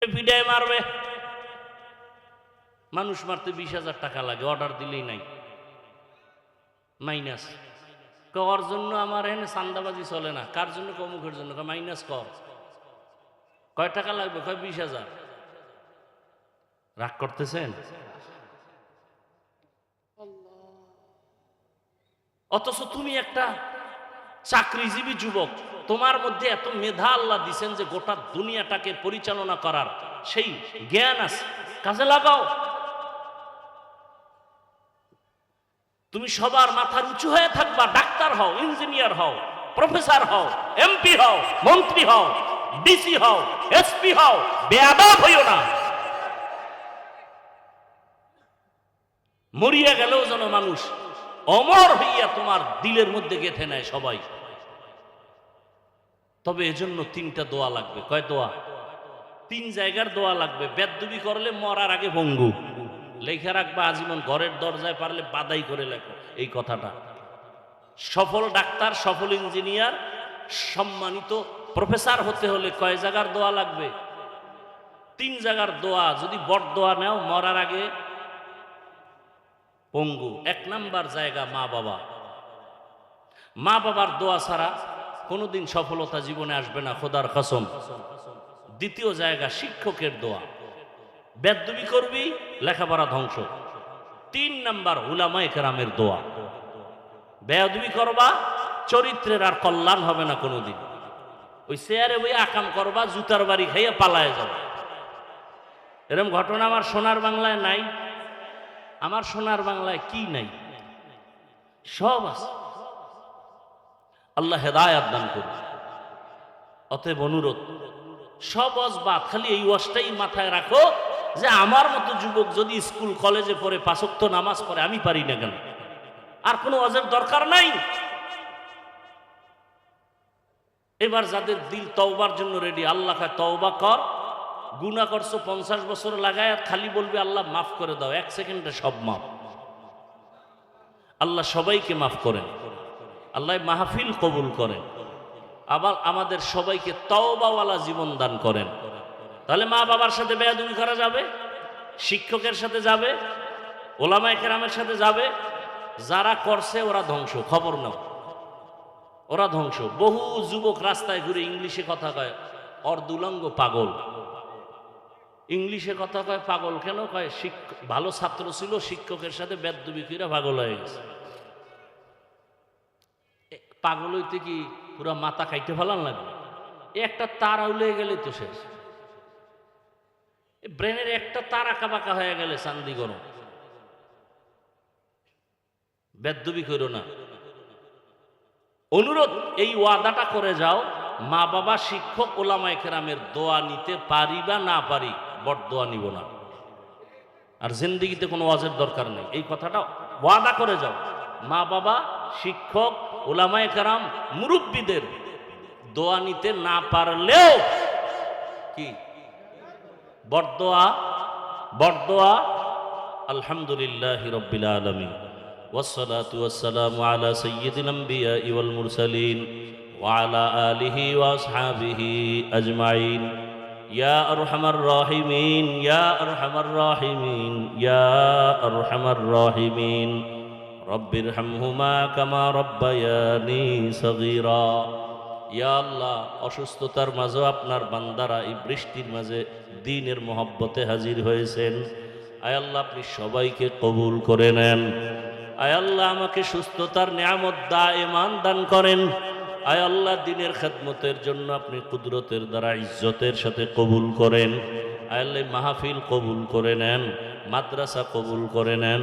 পিডায় মারবে। মানুষ মারতে বিশ হাজার টাকা লাগে অর্ডার দিলেই নাই। মাইনাস। কর জন্য আমার এখানে চান্দাবাজি চলে না। কার জন্য কমুখের জন্য মাইনাস কর। কয় টাকা লাগবে? কয় বিশ হাজার? রাগ করতেছেন? অথচ তুমি একটা চাকরিজীবী যুবক, তোমার মধ্যে এত মেধা আল্লাহ দিছেন যে গোটা দুনিয়াটাকে পরিচালনা করার সেই জ্ঞান আছে। কাজে লাগাও। তুমি সবার মাথার উঁচু হয়ে থাকবা, ডাক্তার হও, ইঞ্জিনিয়ার হও, প্রফেসর হও, এমপি হও, মন্ত্রী হও, ডিসি হও, এসপি হও, বেয়াদব হইও না। মরিয়া গেলেও যেন মানুষ অমর হইয়া তোমার দিলের মধ্যে গেথে নেয় সবাই। তবে এজন্য তিনটা দোয়া লাগবে। কয় দোয়া? তিন জায়গার দোয়া লাগবে। বেদবি করলে মরার আগে ভঙ্গু। লেখা রাখবা আজীবন ঘরের দরজায় পারলে বাদাই করে লেখো। এই কথাটা। সফল ডাক্তার, সফল ইঞ্জিনিয়ার, সম্মানিত প্রফেসর হতে হলে কয় জায়গার দোয়া লাগবে? তিন জায়গার দোয়া। যদি বট দোয়া নেও, মরার আগে পঙ্গু, এক নাম্বার জায়গা মা বাবা। মা বাবার দোয়া ছাড়া কোনোদিন সফলতা জীবনে আসবে না, খোদার কসম। দ্বিতীয় জায়গা, শিক্ষকের দোয়া। বেদবি করবি, লেখাপড়া ধ্বংস। তিন নাম্বার উলামা একরামের দোয়া। বেদবি করবা, চরিত্রের আর কল্যাণ হবে না কোনোদিন। ওই চেয়ারে ওই আকাম করবা, জুতার বাড়ি খাইয়ে পালায় যাবে। এরকম ঘটনা আমার সোনার বাংলায় নাই। আমার সোনার বাংলায় কি নাই? সব আছে। আল্লাহ হেদায়াত দান করুন। অতএব অনুরোধ, সব অজ বাদ, খালি এই ওয়াজটাই মাথায় রাখো যে আমার মতো যুবক যদি স্কুল, কলেজে পড়ে পাঁচক্ত নামাজ পড়ে, আমি পারি না কেন? আর কোনো অজের দরকার নাই? এবার যাদের দিল তওবার জন্য রেডি আল্লাহ তওবা কর গুণা করছ, পঞ্চাশ বছর লাগায় আর খালি বলবে, আল্লাহ মাফ করে দাও। এক সেকেন্ডে সব মাফ। আল্লাহ সবাইকে মাফ করেন। আল্লাহ মাহফিল কবুল করেন। আবার আমাদের সবাইকে তওবাওয়ালা জীবন দান করেন। তাহলে মা বাবার সাথে বেয়াদুমি করা যাবে? শিক্ষকের সাথে যাবে? ওলামা কেরামের সাথে যাবে? যারা করছে, ওরা ধ্বংস। খবর নাও। ওরা ধ্বংস। বহু যুবক রাস্তায় ঘুরে ইংলিশে কথা কয়, অর্ধুলঙ্গ পাগল। ইংলিশে কথা কয় পাগল কেন কয়? শিক্ষক ভালো ছাত্র ছিল, শিক্ষকের সাথে বেদবি কইরা পাগল হয়ে গেছে। পাগল হইতে কি পুরা মাথা খাইতে ফেলান লাগবে একটা তার আউলে গেলে তো শেষ। ব্রেনের একটা তার আঁকা বাঁকা হয়ে গেলে চান্দি গরম। বেদবি করো না। অনুরোধ, এই ওয়াদাটা করে যাও মা বাবা শিক্ষক, ওলামায় কেরামের দোয়া নিতে পারি বা না পারি। বট দোয়া নিব না আর জিন্দিগিতে কোনো ওয়াজের দরকার নেই এই কথাটা ওয়াদা করে যাও মা বাবা শিক্ষক ওলামায় কেরাম মুরব্বীদের দোয়া নিতে না পারলেও কি বরদোয়া বরদোয়া আলহামদুলিল্লাহ রব্বিল আলমী والصلاة والسلام على سيد الأنبياء والمرسلين وعلى آله وأصحابه أجمعين ইয়া ইয়া ইয়া কামা ইয়া আল্লাহ, অসুস্থতার মাঝে আপনার বান্দারা এই বৃষ্টির মাঝে দিনের মহব্বতে হাজির হয়েছেন। আয়াল্লাহ আপনি সবাইকে কবুল করে নেন। আয়াল্লাহ আমাকে সুস্থতার নিয়ামত দা এমান দান করেন। আয় আল্লাহ, দিনের খেদমতের জন্য আপনি কুদরতের দ্বারা ইজ্জতের সাথে কবুল করেন। আয় আল্লাহ, মাহফিল কবুল করে নেন, মাদ্রাসা কবুল করে নেন,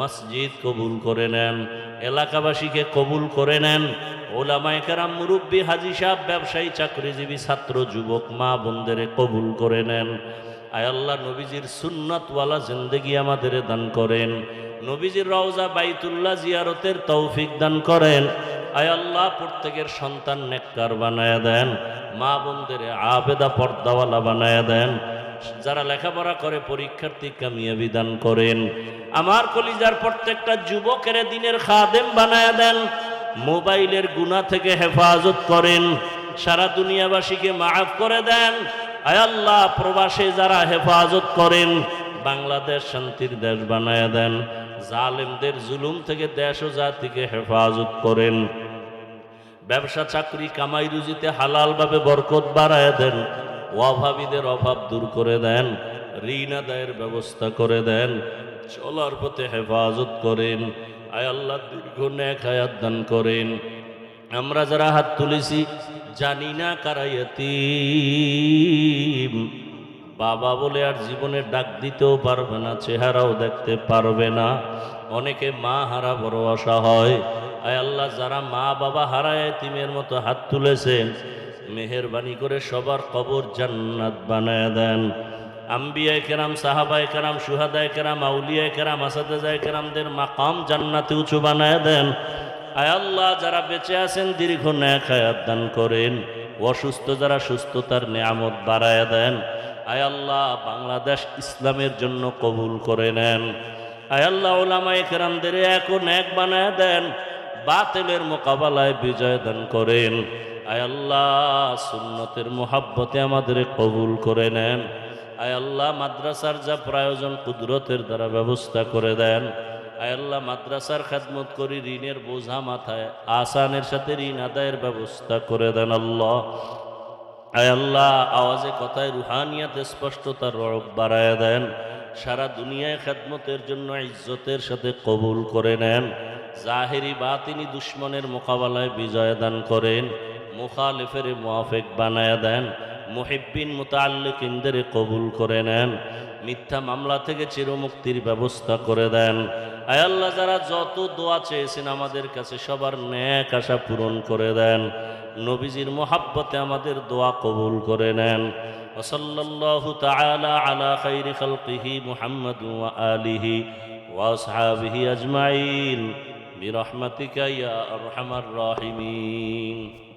মসজিদ কবুল করে নেন, এলাকাবাসীকে কবুল করে নেন। ওলামায় মুরব্বী, হাজি সাহেব, ব্যবসায়ী, চাকরিজীবী, ছাত্র, যুবক, মা বোনদের কবুল করে নেন। আয় আল্লাহ, নবীজির সুন্নতওয়ালা জিন্দগি আমাদের দান করেন। নবীজির রওজা বাইতুল্লাহ জিয়ারতের তৌফিক দান করেন। আয় আল্লাহ, প্রত্যেকের সন্তান নেককার বানায় দেন, মা বোনদের আবেদা পর্দাওয়ালা বানায় দেন, যারা লেখাপড়া করে, পরীক্ষার্থী কামিয়াবি দান করেন। আমার কলিজার প্রত্যেকটা যুবকের দিনের খাদেম বানায় দেন, মোবাইলের গুণা থেকে হেফাজত করেন, সারা দুনিয়াবাসীকে মাফ করে দেন। আয় আল্লাহ, প্রবাসে যারা হেফাজত করেন, বাংলাদেশ শান্তির দেশ বানায় দেন। জালেমদের জুলুম থেকে দেশ ও জাতিকে হেফাজত করেন। ব্যবসা, চাকরি, কামাই রুজিতে হালালভাবে বরকত বাড়ায় দেন, অভাবীদের অভাব দূর করে দেন, ঋণ আদায়ের ব্যবস্থা করে দেন, চলার পথে হেফাজত করেন, আয় আল্লাহ দীর্ঘ ন্যাক হায়াত দান করেন। আমরা যারা হাত তুলেছি, জানি না কারাইয়াতিম বাবা বলে আর জীবনে ডাক দিতেও পারবে না, চেহারাও দেখতে পারবে না। অনেকে মা হারা বড় আশা হয়। আয় আল্লাহ, যারা মা বাবা হারায় এতিমের মতো হাত তুলেছেন, মেহেরবানি করে সবার কবর জান্নাত বানায় দেন। আম্বিয়ায় কেরাম, সাহাবায় কেরাম, সুহাদায় কেরাম, আউলিয়ায় কেরাম, আসাদায় কেরামদের মাকাম জান্নাতে উঁচু বানায় দেন। আয় আল্লাহ, যারা বেঁচে আছেন, দীর্ঘ ন্যাক দান করেন। অসুস্থ যারা সুস্থতার নিয়ামত বাড়ায় দেন। আয় আল্লাহ, বাংলাদেশ ইসলামের জন্য কবুল করে নেন। আয় আল্লাহ ওলামায় কেরামদের এখন এক বানায় দেন, বাতিলের মোকাবেলায় বিজয় দান করেন। আয় আল্লাহ, সুন্নতের মোহাব্বতে আমাদের কবুল করে নেন। আয় আল্লাহ, মাদ্রাসার যা প্রয়োজন কুদরতের দ্বারা ব্যবস্থা করে দেন। আয় আল্লাহ, মাদ্রাসার খেদমত করি ঋণের বোঝা মাথায়, আসানের সাথে ঋণ আদায়ের ব্যবস্থা করে দেন আল্লাহ। আল্লাহ, আওয়াজে কথায় রুহানিয়াতে স্পষ্টতার রব বাড়ায় দেন। সারা দুনিয়ায় খেদমতের জন্য ইজ্জতের সাথে কবুল করে নেন। জাহেরি বা তিনি দুশ্মনের মোকাবেলায় বিজয় দান করেন। মুখালিফের মোয়াফেক বানায় দেন। মুহিব্বিন মুতাল্লিকিনদের কবুল করে নেন। মিথ্যা মামলা থেকে চিরমুক্তির ব্যবস্থা করে দেন। আয় আল্লাহ, যারা যত দোয়া চেয়েছেন আমাদের কাছে সবার ন্যাক আশা পূরণ করে দেন। নবীজির মোহাব্বতে আমাদের দোয়া কবুল করে নেন। আলিহি ওয়া আসহাবিহি আজমাইন। বিরহমাতিকা ইয়া আরহামার রাহিমিন।